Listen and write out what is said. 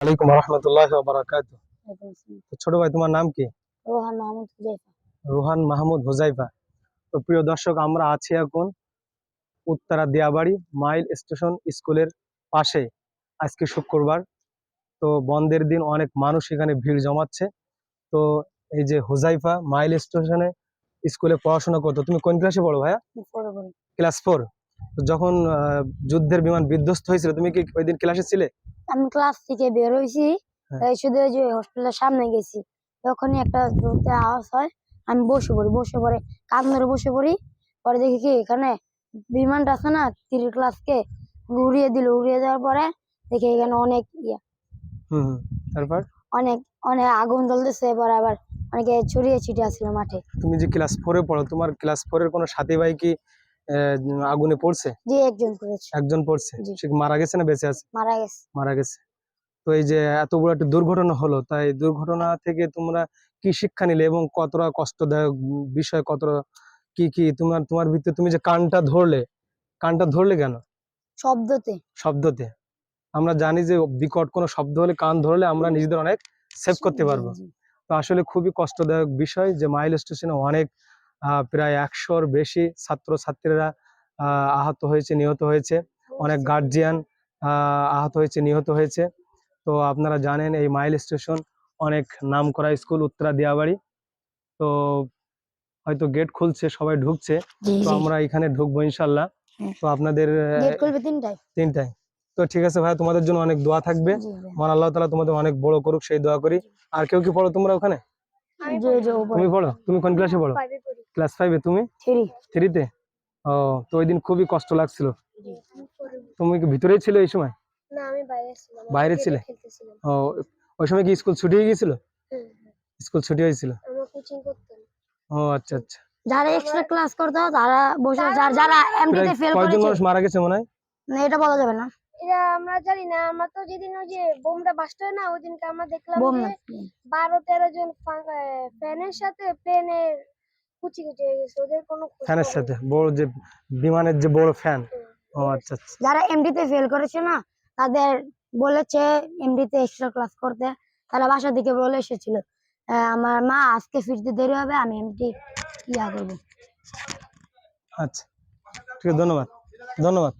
ওয়ালাইকুম রহমতুল্লাহ বারাকাত। তো ছোট ভাই তোমার নাম কি? রোহান মাহমুদ হুজাইফা। রোহান মাহমুদ হোজাইফা। তো প্রিয় দর্শক আমরা আছি এখন উত্তরা দিয়াবাড়ি মাইল স্টেশন স্কুলের পাশে আজকে শুক্রবার। তো বন্ধের দিন অনেক মানুষ এখানে ভিড় জমাচ্ছে। তো এই যে হোজাইফা মাইল স্টেশনে স্কুলে পড়াশোনা করতো তুমি কোন ক্লাসে পড়ো ভাইয়া? ক্লাস ফোর যখন যুদ্ধের বিমান বিধ্বস্ত হয়েছিল তুমি কি ওই দিন ক্লাসে ছিলে? আমি ক্লাস থেকে বের হয়েছি হ্যাঁ। শুধু যে হসপিটালের সামনে গেছি। তখনই একটা জোরতে আওয়াজ হয় আমি বসে পড়ি বসে পড়ে কান ধরে বসে পড়ি। পরে দেখি কি এখানে বিমানটা আছে না তীর ক্লাসকে উড়িয়ে দিল। উড়িয়ে দেওয়ার পরে দেখি এখানে অনেক ইয়া। তারপর? অনেক অনেক আগুন জ্বলতেছে এবার আবার অনেকে ছড়িয়ে ছিটিয়ে ছিল মাঠে। তুমি যে ক্লাস ফোরে পড়ো তোমার ক্লাস ফোরের কোনো সাথী ভাই কি আগুনে পড়ছে? যে একজন করেছে একজন পড়ছে? সে মারা গেছে না বেঁচে আছে? মারা গেছে। মারা গেছে। তো এই যে এত বড় একটা দুর্ঘটনা হলো তাই দুর্ঘটনা থেকে তোমরা কি শিক্ষা নিলে এবং কতটা কষ্টদায়ক বিষয় কতটা কি কি তোমার তোমার ভিতরে তুমি যে কানটা ধরলে কানটা ধরলে কেন? শব্দতে। শব্দতে। আমরা জানি যে বিকট কোনো শব্দ হলে কান ধরলে আমরা নিজেদের অনেক সেভ করতে পারব। তো আসলে খুবই কষ্টদায়ক বিষয় যে মাইল স্টেশনে অনেক প্রায় একশোর বেশি ছাত্র ছাত্রীরা আহ, আহত হয়েছে নিহত হয়েছে। অনেক গার্জিয়ান আহত হয়েছে নিহত হয়েছে। তো আপনারা জানেন এই মাইল স্টেশন অনেক নাম করা স্কুল উত্তরা দিয়াবাড়ি। তো হয়তো গেট খুলছে সবাই ঢুকছে। তো আমরা এখানে ঢুকবো ইনশাল্লাহ। হ্যাঁ। তো আপনাদের তিনটায়? তিনটায়। তো ঠিক আছে ভাই তোমাদের জন্য অনেক দোয়া থাকবে। মহান আল্লাহ তালা তোমাদের অনেক বড় করুক সেই দোয়া করি। আর কেউ কি পড়ো তোমরা ওখানে? তুমি পড়ো? তুমি কোন ক্লাসে পড়ো। ক্লাস ফাইভে তুমি? থ্রি থ্রিতে ও তো ওই দিন খুবই কষ্ট লাগছিল। তুমি কি ভিতরেই ছিলে এই সময়? না আমি বাইরে ছিলাম। বাইরে ছিলে? ও ওই সময় কি স্কুল ছুটি হয়ে গিয়েছিল? স্কুল ছুটি হয়েছিল? আমরা ও আচ্ছা আচ্ছা। যারা এক্সট্রা ক্লাস করতো তারা বসে যারা যারা ফেল কয়জন করেছে। মানুষ মারা গেছে মনে হয়? না এটা বলা যাবে না। এটা আমরা জানি না আমরা তো যেদিন ওই যে বোমটা বাস্ট হয় না ওই দিনকে আমরা দেখলাম বোম যে বারো তেরো জন ফ্যানের সাথে প্লেনের কুচি কুচি হয়ে গেছে ওদের কোনো ফ্যানের সাথে বড় যে বিমানের যে বড় ফ্যান। ও আচ্ছা আচ্ছা। যারা এমডিতে ফেল করেছে না তাদের বলেছে এমডিতে এক্সট্রা ক্লাস করতে। তারা বাসা থেকে বলে এসেছিল আহ, আমার মা আজকে ফিরতে দেরি হবে আমি এমডি ইয়া করব। আচ্ছা ঠিক আছে ধন্যবাদ ধন্যবাদ।